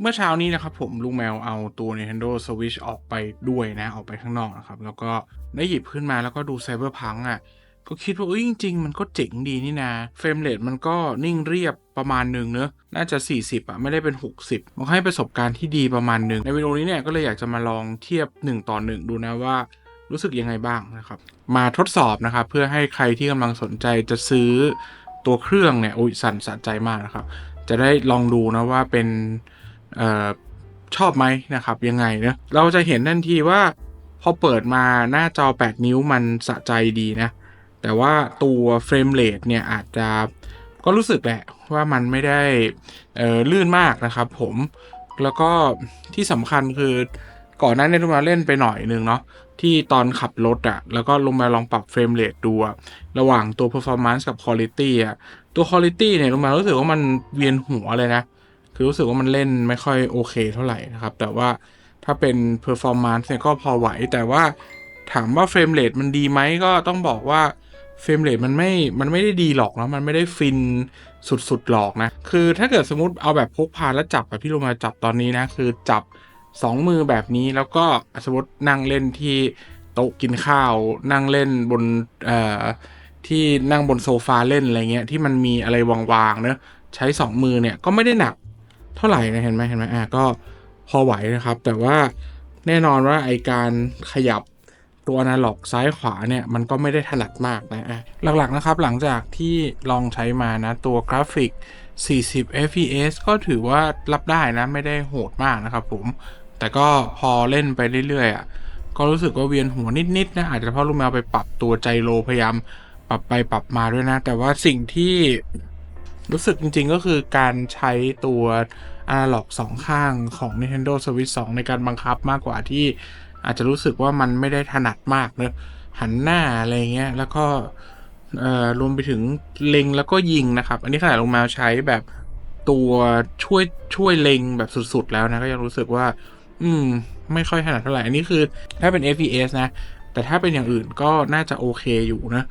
เมื่อเช้านี้นะครับผมลุงแมวเอาตัว Nintendo Switch ออกไปด้วยนะ ออกไปข้างนอกนะครับ แล้วก็ได้หยิบขึ้นมาแล้วก็ดู Cyberpunk อะ ก็คิดว่าเอ้ยจริง ๆ มันก็เจ๋งดีนี่นะเฟรมเรทมันก็นิ่งเรียบประมาณหนึ่งเนอะน่าจะ 40อะไม่ได้เป็น 60 มันให้ประสบการณ์ที่ดีประมาณหนึ่งในวิดีโอนี้เนี่ยก็เลยอยากจะมาลองเทียบ 1 ต่อ 1 ดูนะว่ารู้สึกยังไงบ้างนะครับ มาทดสอบนะครับ เพื่อให้ใครที่กำลังสนใจจะซื้อตัวเครื่องเนี่ยโอ้ยสั่นสะใจมากนะครับ จะได้ลองดูนะว่าเป็น ชอบไหมนะครับ ยังไงเนะเราจะเห็นทันทีว่า พอเปิดมาหน้าจอ 8 นิ้วมันสะใจดีนะ แต่ว่าตัวเฟรมเรทเนี่ยอาจจะก็รู้สึกแหละว่ามันไม่ได้เออลื่นมากนะครับผมแล้วก็ที่สำคัญคือก่อนหน้านี้ลุงมาเล่นไปหน่อยนึงเนาะที่ตอนขับรถอะแล้วก็ลงมาลองปรับเฟรมเรทดูระหว่างตัว performance กับ quality อะตัว quality เนี่ยลงมารู้สึกว่ามันเวียนหัวเลยนะ คือรู้สึกว่ามันเล่นไม่ค่อยโอเคเท่าไหร่นะครับ แต่ว่าถ้าเป็น performance เนี่ยก็พอไหว แต่ว่าถามว่าเฟรมเรทมันดีไหมก็ต้องบอกว่าเฟรมเรทมันไม่ มันไม่ได้ดีหรอกนะมันไม่ได้ฟินสุดๆหรอกนะ คือถ้าเกิดสมมติเอาแบบพกพาแล้วจับแบบที่ลงมาจับตอนนี้นะ คือจับ 2 มือแบบนี้แล้วก็สมมตินั่งเล่นที่โต๊ะกินข้าว นั่งเล่นบนเอ่อที่นั่งบนโซฟาเล่นอะไรเงี้ยที่มันมีอะไรวางๆเนอะใช้ 2 มือเนี่ยก็ไม่ได้หนัก เท่าไหร่นะเห็นไหมเห็นไหมอะก็พอไหวนะครับ แต่ว่าแน่นอนว่าไอการขยับตัวอนาล็อกซ้ายขวาเนี่ยมันก็ไม่ได้ถนัดมากนะอะหลักๆนะครับหลังจากที่ลองใช้มานะตัวกราฟิก 40 fps ก็ถือว่ารับได้นะไม่ได้โหดมากนะครับผม แต่ก็พอเล่นไปเรื่อยๆอะก็รู้สึกว่าเวียนหัวนิดๆนะอาจจะเพราะลูกแมวไปปรับตัวใจโลพยายามปรับไปปรับมาด้วยนะ แต่ว่าสิ่งที่ รู้สึกจริงๆก็คือการใช้ตัวอนาล็อกสองข้างของ Nintendo Switch 2 ในการบังคับมากกว่าที่อาจจะรู้สึกว่ามันไม่ได้ถนัดมากเนอะหันหน้าอะไรเงี้ย แล้วก็รวมไปถึงเล็งแล้วก็ยิงนะครับ อันนี้ขนาดลงมาใช้แบบตัวช่วยช่วยเล็งแบบสุดๆ แล้วนะ ก็ยังรู้สึกว่า อืม ไม่ค่อยถนัดเท่าไหร่ อันนี้คือถ้าเป็น FPS นะ แต่ถ้าเป็นอย่างอื่นก็น่าจะโอเคอยู่นะ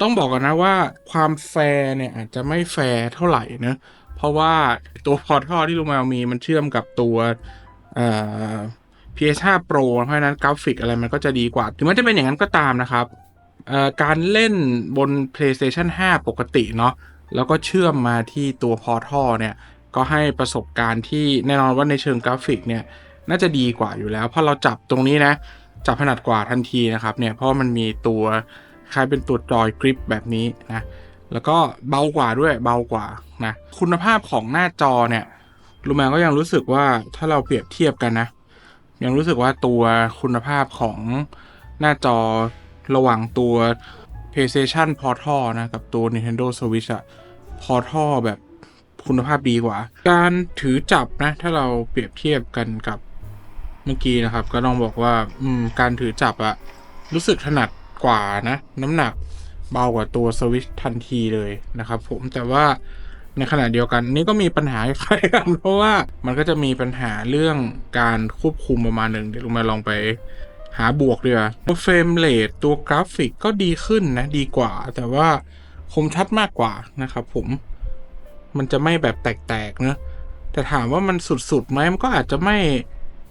ต้องบอกกันนะว่าความแฟร์เนี่ยอาจจะไม่แฟร์เท่าไหร่นะเพราะว่าตัวพอร์ทัลที่ลุงแมวมีมันเชื่อมกับตัว PS5 Pro เพราะฉะนั้นกราฟิกอะไรมันก็จะดีกว่า ถึงแม้จะเป็นอย่างนั้นก็ตามนะครับการเล่นบน PlayStation 5 ปกติเนาะแล้วก็เชื่อมมาที่ตัวพอร์ทัลเนี่ย ก็ให้ประสบการณ์ที่แน่นอนว่าในเชิงกราฟิกเนี่ย น่าจะดีกว่าอยู่แล้ว เพราะเราจับตรงนี้นะ จับถนัดกว่าทันทีนะครับเนี่ยเพราะมันมีตัวคล้ายเป็นตัวจอยกริปแบบนี้นะแล้วก็เบากว่าด้วยเบากว่านะคุณภาพของหน้าจอเนี่ยลูแมนก็ยังรู้สึกว่าถ้าเราเปรียบเทียบกันนะ ยังรู้สึกว่าตัวคุณภาพของหน้าจอระหว่างตัว PlayStation Portal นะ กับตัว Nintendo Switch อะ Portal แบบคุณภาพดีกว่า การถือจับนะ ถ้าเราเปรียบเทียบกันกับ เมื่อกี้นะครับ ก็ต้องบอกว่าอืมการถือจับอะรู้สึกถนัดกว่านะ น้ำหนักเบากว่าตัวสวิชทันทีเลยนะครับ ผมแต่ว่าในขณะเดียวกันนี่ก็มีปัญหาคล้ายกันเพราะว่ามันก็จะมีปัญหาเรื่องการควบคุมประมาณหนึ่งเดี๋ยวลุงมาลองไปหาบวกดีกว่าตัวเฟรมเรทตัวกราฟิกก็ดีขึ้นนะ ดีกว่า แต่ว่าคมชัดมากกว่านะครับผมมันจะไม่แบบแตกๆเนะแต่ถามว่ามันสุดๆไหมมันก็อาจจะไม่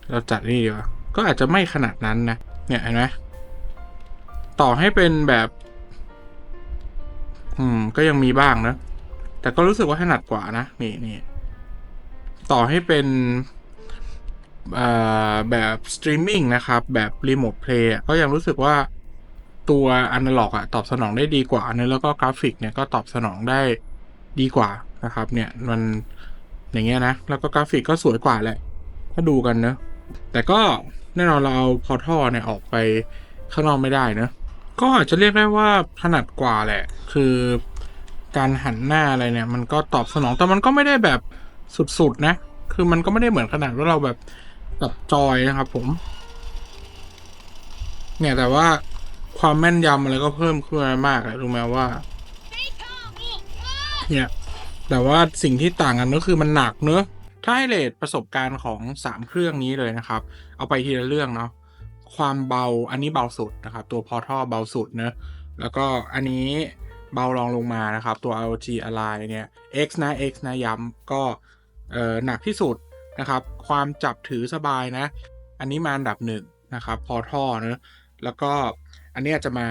เราจัดนี่ดีกว่า ก็อาจจะไม่ขนาดนั้นนะ เนี่ยเห็นไหมต่อให้เป็นแบบ อืม ก็ยังมีบ้างนะ แต่ก็รู้สึกว่าถนัดกว่านะ นี่นี่ต่อให้เป็นอ่อแบบสตรีมมิ่งนะครับ แบบรีโมทเพลย์ก็ยังรู้สึกว่าตัวอนาล็อกอะตอบสนองได้ดีกว่าเนะแล้วก็กราฟิกเนี่ยก็ตอบสนองได้ดีกว่านะครับ เนี่ยมันอย่างเงี้ยนะ แล้วก็กราฟิกก็สวยกว่าแหละ ถ้าดูกันเนอะ แต่ก็แน่นอนเราเอาพอท่อเนี่ยออกไปข้างนอกไม่ได้นะก็อาจจะเรียกได้ว่าถนัดกว่าแหละ คือการหันหน้าอะไรเนี่ย มันก็ตอบสนองแต่มันก็ไม่ได้แบบสุดๆนะ คือมันก็ไม่ได้เหมือนขนาดว่าเราแบบกับจอยนะครับผม เนี่ยแต่ว่าความแม่นยำอะไรก็เพิ่มขึ้นมามากอะรู้ไหมว่า เนี่ย แต่ว่าสิ่งที่ต่างกันก็คือมันหนักเนอะ ถ้าให้เลทประสบการณ์ของ 3 เครื่องนี้เลยนะครับ เอาไปทีละเรื่องเนาะความเบาอันนี้เบาสุดนะครับ ตัวพอท่อเบาสุดเนะแล้วก็อันนี้เบารองลงมานะครับ ตัว ROG Ally เนี่ย X นะ X นะย้ำก็เออหนักที่สุดนะครับ ความจับถือสบายนะ อันนี้มาอันดับหนึ่งนะครับ พอท่อนะแล้วก็อันนี้อาจจะมา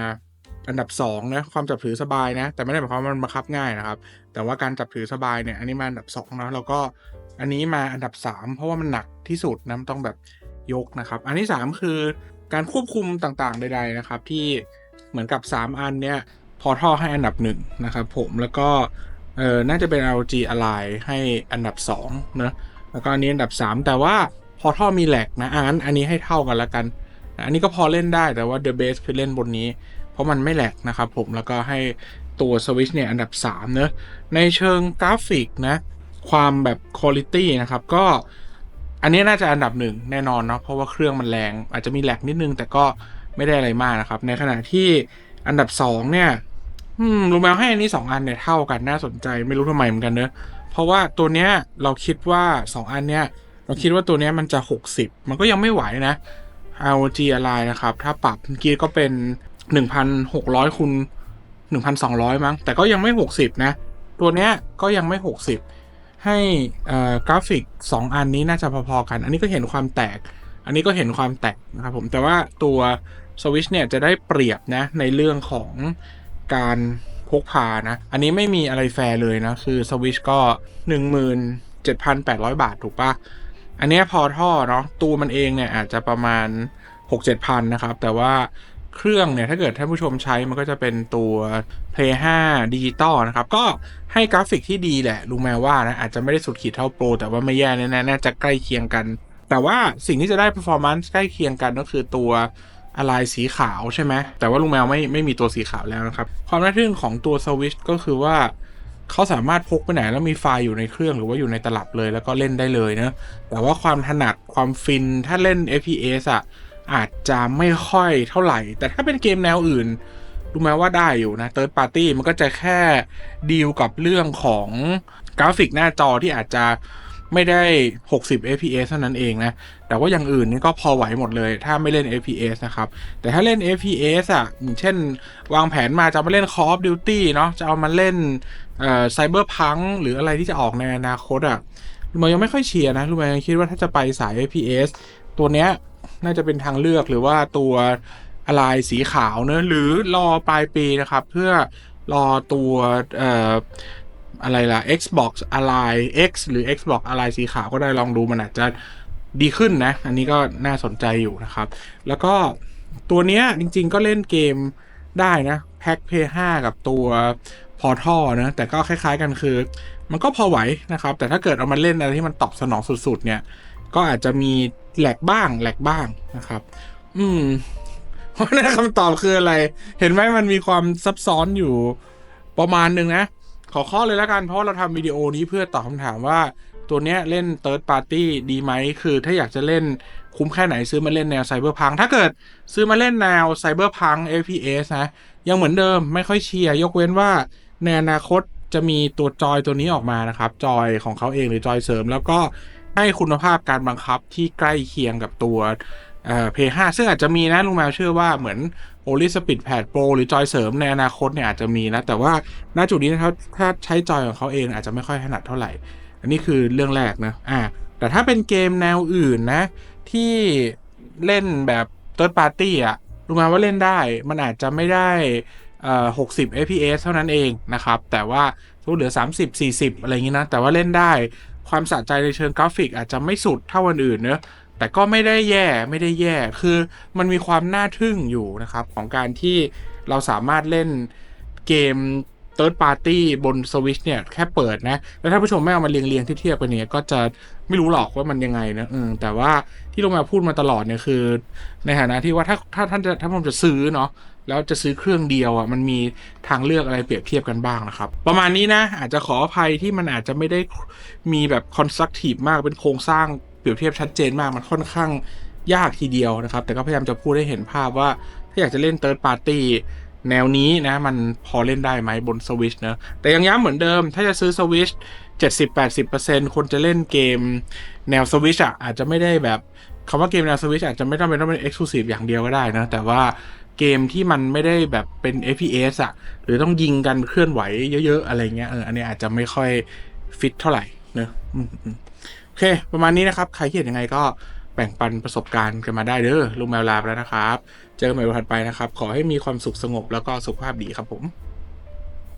อันดับสองนะความจับถือสบายนะ แต่ไม่ได้หมายความว่ามันบังคับง่ายนะครับ แต่ว่าการจับถือสบายเนี่ยอันนี้มาอันดับสองนะแล้วก็ อันนี้มาอันดับสามเพราะว่ามันหนักที่สุดนะมันต้องแบบยกนะครับ อันที่สามคือการควบคุมต่างๆใด ๆนะครับ ที่เหมือนกับ 3 อันเนี่ยพอท่อให้อันดับหนึ่งนะครับผมแล้วก็เออน่าจะเป็น LG Ally ให้อันดับ2นะแล้วก็อันนี้อันดับ 3 แต่ว่าพอท่อมีแหลกนะอันนั้นอันนี้ให้เท่ากันละกัน อันนี้ก็พอเล่นได้แต่ว่า The Base คือเล่นบนนี้ เพราะมันไม่แหลกนะครับผมแล้วก็ให้ตัว Switch เนี่ยอันดับ3เนะในเชิงกราฟิกนะ ความแบบคุณภาพนะครับ ก็อันนี้น่าจะอันดับหนึ่งแน่นอนเนาะเพราะว่าเครื่องมันแรง อาจจะมีแหลกนิดนึง แต่ก็ไม่ได้อะไรมากนะครับ ในขณะที่อันดับ2เนี่ยอืมรู้ไหมให้อันนี้ 2 อันเนี่ยเท่ากันน่าสนใจไม่รู้ทำไมเหมือนกันเนอะเพราะว่าตัวเนี้ยเราคิดว่า 2 อันเนี่ยเราคิดว่าตัวเนี้ยมันจะ 60 มันก็ยังไม่ไหวนะ ROG Ally นะครับ ถ้าปรับเมื่อกี้ก็เป็น 1,600คูณ1,200 มั้ง แต่ก็ยังไม่ 60 นะ ตัวเนี้ยก็ยังไม่ 60 ให้กราฟิก 2 อันนี้น่าจะพอๆกัน อันนี้ก็เห็นความแตก อันนี้ก็เห็นความแตกนะครับผม แต่ว่าตัว Switch เนี่ยจะได้เปรียบนะในเรื่องของการพกพานะ อันนี้ไม่มีอะไรแฟร์เลยนะ คือ Switch ก็ 17,800 บาทถูกปะอันนี้พอท่อเนาะ ตัวมันเองเนี่ยอาจจะประมาณ 6 7พันนะครับ แต่ว่า เครื่องเนี่ยถ้าเกิดท่านผู้ชมใช้มันก็จะเป็นตัว Play 5ดิจิตอลนะครับ ก็ให้กราฟิกที่ดีแหละลุงแมวว่านะ อาจจะไม่ได้สุดขีดเท่าโปรแต่ว่าไม่แย่แน่ๆน่าจะใกล้เคียงกัน แต่ว่าสิ่งที่จะได้ performance ใกล้เคียงกันก็คือตัวอะไรสีขาวใช่ไหมแต่ว่าลุงแมวไม่ไม่มีตัวสีขาวแล้วนะครับ ความน่าทึ่งของตัว Switch ก็คือว่าเขาสามารถพกไปไหนแล้วมีไฟล์อยู่ในเครื่องหรือว่าอยู่ในตลับเลยแล้วก็เล่นได้เลยนะแต่ว่าความถนัดความฟินถ้าเล่น FPS อะ อาจจะไม่ค่อยเท่าไหร่ แต่ถ้าเป็นเกมแนวอื่นรู้ไหมว่าได้อยู่นะ Third Party มันก็จะแค่ดีลกับเรื่องของกราฟิกหน้าจอที่อาจจะไม่ได้ 60 fps เท่านั้นเองนะ แต่ว่าอย่างอื่นนี่ก็พอไหวหมดเลย ถ้าไม่เล่น fps นะครับ แต่ถ้าเล่น fps อะเช่น วางแผนมาจะมาเล่น Call of Duty เนาะ จะเอามาเล่นไซเอ่อ Cyberpunk หรืออะไรที่จะออกในอนาคตอะมันยังไม่ค่อยเชียร์นะรู้ไหมคิดว่าถ้าจะไปสาย fps ตัวเนี้ย น่าจะเป็นทางเลือกหรือว่าตัวอะไรสีขาวเนอะหรือรอปลายปีนะครับ เพื่อรอตัวเอ่ออะไรล่ะ Xbox Ally X หรือ Xbox Ally สีขาวก็ได้ลองดูมันอาจจะดีขึ้นนะ อันนี้ก็น่าสนใจอยู่นะครับ แล้วก็ตัวเนี้ยจริงๆก็เล่นเกมได้นะแพ็คเพย์5กับตัวพอท่อนะแต่ก็คล้ายๆกันคือ มันก็พอไหวนะครับ แต่ถ้าเกิดเอามาเล่นอะไรที่มันตอบสนองสุด ๆ เนี่ย ก็อาจจะมีแหลกบ้างแหลกบ้างนะครับ อืมเพราะนั่นคำตอบคืออะไร เห็นไหมมันมีความซับซ้อนอยู่ประมาณหนึ่งนะ ขอข้อเลยแล้วกัน เพราะเราทำวิดีโอนี้เพื่อตอบคำถามว่าตัวเนี้ยเล่น Third Party ดีไหม คือถ้าอยากจะเล่นคุ้มแค่ไหนซื้อมาเล่นแนว Cyberpunk ถ้าเกิดซื้อมาเล่นแนว Cyberpunk FPS นะ ยังเหมือนเดิมไม่ค่อยเชียร์ ยกเว้นว่าในอนาคตจะมีตัวจอยตัวนี้ออกมานะครับ จอยของเขาเองหรือจอยเสริม แล้วก็ ให้คุณภาพการบังคับที่ใกล้เคียงกับตัวเอ่อ P5 ซึ่งอาจจะมีนะลุงแมวเชื่อว่าเหมือน o l y Speed Pad Pro หรือจอยเสริมในอนาคตเนี่ยอาจจะมีนะ แต่ว่าณจุดนี้นะครับถ้าใช้จอยของเขาเองอาจจะไม่ค่อยถนัดเท่าไหร่ อันนี้คือเรื่องแรกนะอ่าแต่ถ้าเป็นเกมแนวอื่นนะ ที่เล่นแบบ Third Party อะรู้ไหมว่าเล่นได้มันอาจจะไม่ได้ เอ่อ60 fps เท่านั้นเองนะครับ แต่ว่าทุกเหลือ 30 40 อะไรอย่างนี้นะ แต่ว่าเล่นได้ความสะใจในเชิงกราฟิกอาจจะไม่สุดเท่าวันอื่นเนอะแต่ก็ไม่ได้แย่ไม่ได้แย่คือมันมีความน่าทึ่งอยู่นะครับ ของการที่เราสามารถเล่นเกม Third Party บน Switch เนี่ยแค่เปิดนะ แล้วถ้าผู้ชมไม่เอามาเรียงเรียงที่เทียบกันเนี่ยก็จะไม่รู้หรอกว่ามันยังไงนะเออแต่ว่าที่ลงมาพูดมาตลอดเนี่ยคือ ในฐานะที่ว่าถ้าถ้าท่านจะถ้าผมจะซื้อเนาะแล้วจะซื้อเครื่องเดียวอะมันมีทางเลือกอะไรเปรียบเทียบกันบ้างนะครับ ประมาณนี้นะอาจจะขออภัยที่มันอาจจะไม่ได้มีแบบ constructive มากเป็นโครงสร้างเปรียบเทียบชัดเจนมากมันค่อนข้างยากทีเดียวนะครับ แต่ก็พยายามจะพูดให้เห็นภาพว่า ถ้าอยากจะเล่น Third Party แนวนี้นะ มันพอเล่นได้ไหมบน Switch เนะแต่ยังย้ำเหมือนเดิม ถ้าจะซื้อ Switch 70-80%คนจะเล่นเกมแนว Switch อะอาจจะไม่ได้แบบคำว่าเกมแนว Switch อาจจะไม่ต้องเป็นต้องเป็น Exclusive อย่างเดียวก็ได้นะ แต่ว่าเกมที่มันไม่ได้แบบเป็น FPS อะหรือต้องยิงกันเคลื่อนไหวเยอะๆ อะไรเงี้ยเอออันนี้อาจจะไม่ค่อยฟิตเท่าไหร่เนอะอืมๆเค ประมาณนี้นะครับ ใครเห็นยังไงก็ แบ่งปันประสบการณ์กันมาได้เด้อลุงแมวลาไปแล้วนะครับ เจอกันใหม่วันถัดไปนะครับ ขอให้มีความสุขสงบแล้วก็สุขภาพดีครับผม